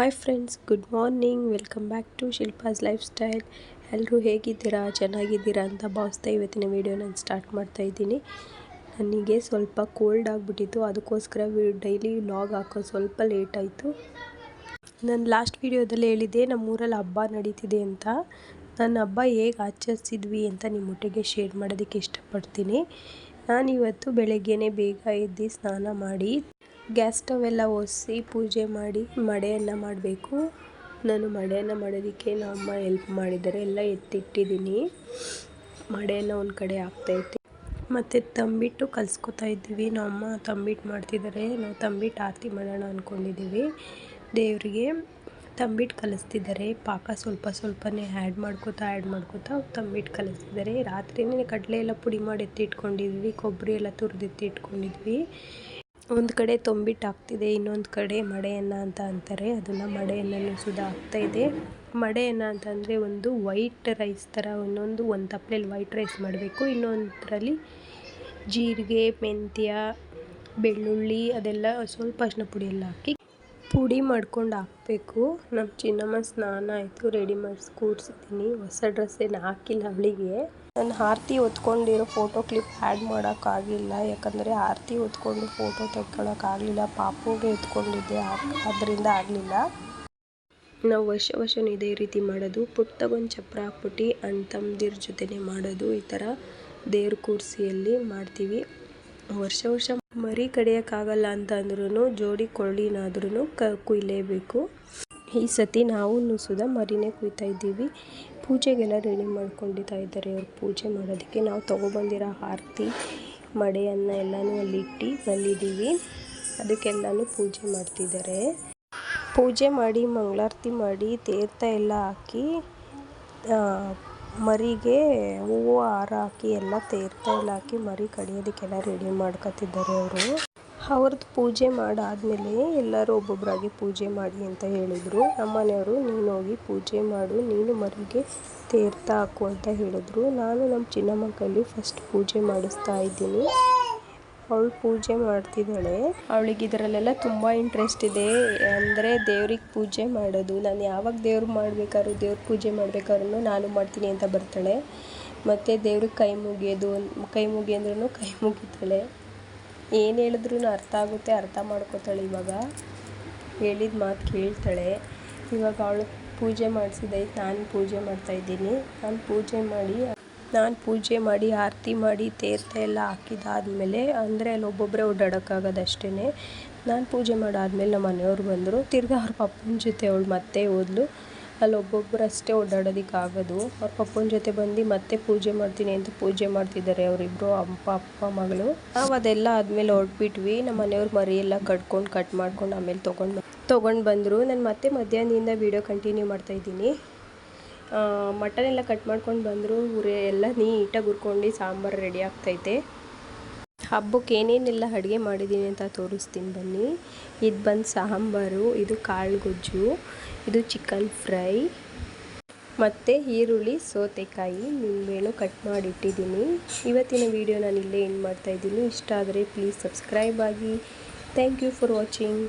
Hi friends good morning welcome back to Shilpa's lifestyle ಎಲ್ಲರೂ ಹೇಗಿದ್ದೀರಾ? ಚೆನ್ನಾಗಿದ್ದೀರಾ ಅಂತ ಭಾವಿಸ್ತಾ ಇವತ್ತಿನ ವೀಡಿಯೋ ನಾನು ಸ್ಟಾರ್ಟ್ ಮಾಡ್ತಾ ಇದ್ದೀನಿ. ನನಗೆ ಸ್ವಲ್ಪ ಕೋಲ್ಡ್ ಆಗಿಬಿಟ್ಟಿತ್ತು, ಅದಕ್ಕೋಸ್ಕರ ಡೈಲಿ ವ್ಲಾಗ್ ಹಾಕೋ ಸ್ವಲ್ಪ ಲೇಟ್ ಆಯಿತು. ನಾನು ಲಾಸ್ಟ್ ವೀಡಿಯೋದಲ್ಲಿ ಹೇಳಿದ್ದೆ, ನಮ್ಮೂರಲ್ಲಿ ಹಬ್ಬ ನಡೀತಿದೆ ಅಂತ. ನನ್ನ ಹಬ್ಬ ಹೇಗೆ ಆಚರಿಸಿದ್ವಿ ಅಂತ ನಿಮ್ಮೊಟ್ಟಿಗೆ ಶೇರ್ ಮಾಡೋದಕ್ಕೆ ಇಷ್ಟಪಡ್ತೀನಿ. ನಾನಿವತ್ತು ಬೆಳಗ್ಗೆನೇ ಬೇಗ ಎದ್ದು ಸ್ನಾನ ಮಾಡಿ ಗ್ಯಾಸ್ ಸ್ಟವ್ ಎಲ್ಲ ಒರೆಸಿ ಪೂಜೆ ಮಾಡಿ ಮಡೆಯನ್ನು ಮಾಡಬೇಕು. ನಾನು ಮಡೆಯನ್ನು ಮಾಡೋದಕ್ಕೆ ನಮ್ಮಮ್ಮ ಹೆಲ್ಪ್ ಮಾಡಿದ್ದಾರೆ. ಎಲ್ಲ ಎತ್ತಿಟ್ಟಿದ್ದೀನಿ. ಮಡೆಯನ್ನು ಒಂದು ಕಡೆ ಹಾಕ್ತಾಯಿದ್ದೆ ಮತ್ತು ತಂಬಿಟ್ಟು ಕಲಿಸ್ಕೊತಾ ಇದ್ದೀವಿ. ನಮ್ಮಮ್ಮ ತಂಬಿಟ್ಟು ಮಾಡ್ತಿದ್ದಾರೆ. ನಾವು ತಂಬಿಟ್ಟು ಆರತಿ ಮಾಡೋಣ ಅಂದ್ಕೊಂಡಿದ್ದೀವಿ ದೇವರಿಗೆ ತಂಬಿಟ್ಟು ಕಲಿಸ್ತಿದ್ದಾರೆ. ಪಾಕ ಸ್ವಲ್ಪ ಸ್ವಲ್ಪನೇ ಆ್ಯಡ್ ಮಾಡ್ಕೋತಾ ಆ್ಯಡ್ ಮಾಡ್ಕೋತಾ ತಂಬಿಟ್ಟು ಕಲಿಸ್ತಿದ್ದಾರೆ. ರಾತ್ರಿನೇ ಕಡಲೆ ಎಲ್ಲ ಪುಡಿ ಮಾಡಿ ಎತ್ತಿಟ್ಕೊಂಡಿದ್ವಿ ಕೊಬ್ಬರಿ ಎಲ್ಲ ತುರಿದು ಎತ್ತಿಟ್ಕೊಂಡಿದ್ವಿ ಒಂದು ಕಡೆ ತೊಂಬಿಟ್ಟು ಆಗ್ತಿದೆ ಇನ್ನೊಂದು ಕಡೆ ಮಡೆಯನ್ನ ಅಂತ ಅಂತಾರೆ. ಅದನ್ನು ಮಡೆಯನ್ನು ಸುದ ಆಗ್ತಾ ಇದೆ. ಮಡೆಯನ್ನ ಅಂತಂದರೆ ಒಂದು ವೈಟ್ ರೈಸ್ ಥರ ಇನ್ನೊಂದು ಒಂದು ತಪ್ಪಲೆಯಲ್ಲಿ ವೈಟ್ ರೈಸ್ ಮಾಡಬೇಕು. ಇನ್ನೊಂದರಲ್ಲಿ ಜೀರಿಗೆ, ಮೆಂತ್ಯ, ಬೆಳ್ಳುಳ್ಳಿ ಅದೆಲ್ಲ ಸ್ವಲ್ಪ ಅರಿಶಿನ ಪುಡಿ ಎಲ್ಲ ಹಾಕಿ ಪುಡಿ ಮಾಡ್ಕೊಂಡು ಹಾಕ್ಬೇಕು. ನಮ್ಮ ಚಿನ್ನಮ್ಮ ಸ್ನಾನ ಆಯಿತು ರೆಡಿ ಮಾಡಿಸಿ ಕೂರಿಸಿದ್ದೀನಿ ಹೊಸ ಡ್ರೆಸ್ ಏನು ಹಾಕಿಲ್ಲ ಅವಳಿಗೆ. ನಾನು ಆರತಿ ಹೊತ್ಕೊಂಡಿರೋ ಫೋಟೋ ಕ್ಲಿಪ್ ಆ್ಯಡ್ ಮಾಡೋಕ್ಕಾಗಿಲ್ಲ ಯಾಕಂದರೆ ಆರತಿ ಹೊತ್ಕೊಂಡು ಫೋಟೋ ತೆಗ್ಕೊಳ್ಳೋಕ್ಕಾಗಲಿಲ್ಲ ಪಾಪುಗೆ ಎತ್ಕೊಂಡಿದ್ದೆ ಅದರಿಂದ ಆಗಲಿಲ್ಲ. ನಾವು ವರ್ಷ ವರ್ಷವೂ ಇದೇ ರೀತಿ ಮಾಡೋದು. ಪುಟ್ಟಗೊಂದು ಚಪ್ಪರ ಹಾಕ್ಬಿಟ್ಟು ಅಣ್ಣ ತಮ್ಮದಿರ ಜೊತೆನೇ ಮಾಡೋದು. ಈ ಥರ ದೇವ್ರ ಕೂರಿಸಿಯಲ್ಲಿ ಮಾಡ್ತೀವಿ. ವರ್ಷ ವರ್ಷ ಮರಿ ಕಡಿಯೋಕ್ಕಾಗಲ್ಲ ಅಂತಂದ್ರೂ ಜೋಡಿ ಕೊಳ್ಳಿನಾದ್ರೂ ಕ ಕುಯ್ಲೇಬೇಕು. ಈ ಸತಿ ನಾವು ಸುಧಾ ಮರಿನೇ ಕುಯ್ತಾ ಇದ್ದೀವಿ. ಪೂಜೆಗೆಲ್ಲ ರೆಡಿ ಮಾಡ್ಕೊಂಡಿತಾ ಇದ್ದಾರೆ ಅವ್ರು ಪೂಜೆ ಮಾಡೋದಕ್ಕೆ. ನಾವು ತೊಗೊಬಂದಿರೋ ಆರತಿ, ಮಡೆಯನ್ನು ಎಲ್ಲನೂ ಅಲ್ಲಿಟ್ಟು ಬಂದಿದ್ದೀವಿ. ಅದಕ್ಕೆಲ್ಲನೂ ಪೂಜೆ ಮಾಡ್ತಿದ್ದಾರೆ. ಪೂಜೆ ಮಾಡಿ, ಮಂಗಳಾರತಿ ಮಾಡಿ, ತೀರ್ಥ ಎಲ್ಲ ಹಾಕಿ ಮರಿಗೆ ಹೂವು ಹಾರ ಹಾಕಿ ಎಲ್ಲ ತೇರು ಹಾಕಿ ಮರಿ ಕಡಿಯೋದಕ್ಕೆಲ್ಲ ರೆಡಿ ಮಾಡ್ಕೊತಿದ್ದಾರೆ ಅವರು. ಅವ್ರದ್ದು ಪೂಜೆ ಮಾಡಾದ್ಮೇಲೆ ಎಲ್ಲರೂ ಒಬ್ಬೊಬ್ಬರಾಗಿ ಪೂಜೆ ಮಾಡಿ ಅಂತ ಹೇಳಿದರು. ನಮ್ಮ ಮನೆಯವರು, ನೀನು ಹೋಗಿ ಪೂಜೆ ಮಾಡು, ನೀನು ಮರಿಗೆ ತೀರ್ಥ ಹಾಕು ಅಂತ ಹೇಳಿದ್ರು. ನಾನು ನಮ್ಮ ಚಿನ್ನಮ್ಮ ಕೈಲಿ ಫಸ್ಟ್ ಪೂಜೆ ಮಾಡಿಸ್ತಾ ಇದ್ದೀನಿ. ಅವಳು ಪೂಜೆ ಮಾಡ್ತಿದ್ದಾಳೆ. ಅವಳಿಗೆ ಇದರಲ್ಲೆಲ್ಲ ತುಂಬ ಇಂಟ್ರೆಸ್ಟ್ ಇದೆ. ಅಂದರೆ ದೇವ್ರಿಗೆ ಪೂಜೆ ಮಾಡೋದು. ನಾನು ಯಾವಾಗ ದೇವ್ರು ಮಾಡ್ಬೇಕಾದ್ರು ದೇವ್ರ ಪೂಜೆ ಮಾಡಬೇಕಾದ್ರೂ ನಾನು ಮಾಡ್ತೀನಿ ಅಂತ ಬರ್ತಾಳೆ. ಮತ್ತು ದೇವ್ರಿಗೆ ಕೈ ಮುಗಿಯೋದು, ಕೈ ಮುಗಿ ಅಂದ್ರೂ ಕೈ ಮುಗಿತಾಳೆ. ಏನು ಹೇಳಿದ್ರೂ ಅರ್ಥ ಆಗುತ್ತೆ, ಅರ್ಥ ಮಾಡ್ಕೋತಾಳೆ ಇವಾಗ. ಹೇಳಿದ ಮಾತು ಕೇಳ್ತಾಳೆ. ಇವಾಗ ಅವಳು ಪೂಜೆ ಮಾಡಿಸಿದೈತೆ ನಾನು ಪೂಜೆ ಮಾಡ್ತಾಯಿದ್ದೀನಿ ನಾನು ಪೂಜೆ ಮಾಡಿ ನಾನು ಪೂಜೆ ಮಾಡಿ, ಆರತಿ ಮಾಡಿ, ತೀರ್ಥ ಎಲ್ಲ ಹಾಕಿದಾದ್ಮೇಲೆ ಅಂದರೆ ಅಲ್ಲಿ ಒಬ್ಬೊಬ್ಬರೇ ಓಡಾಡೋಕ್ಕಾಗೋದು ಅಷ್ಟೇ ನಾನು ಪೂಜೆ ಮಾಡಾದ್ಮೇಲೆ ನಮ್ಮ ಮನೆಯವ್ರು ಬಂದರು. ತಿರ್ಗಿ ಅವ್ರ ಪಪ್ಪನ ಜೊತೆ ಅವಳು ಮತ್ತೆ ಹೋದ್ಲು. ಅಲ್ಲಿ ಒಬ್ಬೊಬ್ಬರು ಅಷ್ಟೇ ಓಡಾಡೋದಕ್ಕೆ ಆಗೋದು ಅವ್ರ ಪಪ್ಪನ ಜೊತೆ ಬಂದು ಮತ್ತೆ ಪೂಜೆ ಮಾಡ್ತೀನಿ ಅಂತ ಪೂಜೆ ಮಾಡ್ತಿದ್ದಾರೆ ಅವರಿಬ್ಬರು ಅಪ್ಪ ಅಪ್ಪ, ಮಗಳು. ನಾವು ಅದೆಲ್ಲ ಆದಮೇಲೆ ಹೊರಟ್ಬಿಟ್ವಿ. ನಮ್ಮ ಮನೆಯವ್ರು ಮರಿ ಎಲ್ಲ ಕಟ್ಕೊಂಡು, ಕಟ್ ಮಾಡ್ಕೊಂಡು ಆಮೇಲೆ ತೊಗೊಂಡು ತೊಗೊಂಡು ಬಂದರು. ನಾನು ಮತ್ತೆ ಮಧ್ಯಾಹ್ನದಿಂದ ವೀಡಿಯೋ ಕಂಟಿನ್ಯೂ ಮಾಡ್ತಾಯಿದ್ದೀನಿ ಮಟನ್ ಎಲ್ಲ ಕಟ್ ಮಾಡ್ಕೊಂಡು ಬಂದರು ಉರಿ ಎಲ್ಲ ನೀಟಾಗಿ ಹುರ್ಕೊಂಡು ಸಾಂಬಾರು ರೆಡಿ ಆಗ್ತೈತೆ. ಹಬ್ಬಕ್ಕೆ ಏನೇನೆಲ್ಲ ಅಡುಗೆ ಮಾಡಿದ್ದೀನಿ ಅಂತ ತೋರಿಸ್ತೀನಿ ಬನ್ನಿ. ಇದು ಬಂದು ಸಾಂಬಾರು, ಇದು ಕಾಳು ಗೊಜ್ಜು ಇದು ಚಿಕನ್ ಫ್ರೈ ಮತ್ತು ಈರುಳ್ಳಿ, ಸೌತೆಕಾಯಿ, ನಿಂಬೆಹಣ್ಣು ಕಟ್ ಮಾಡಿಟ್ಟಿದ್ದೀನಿ ಇವತ್ತಿನ ವೀಡಿಯೋ ನಾನು ಇಲ್ಲೇ ಏನು ಮಾಡ್ತಾಯಿದ್ದೀನಿ ಇಷ್ಟ ಆದರೆ ಪ್ಲೀಸ್ ಸಬ್ಸ್ಕ್ರೈಬ್ ಆಗಿ. Thank you for watching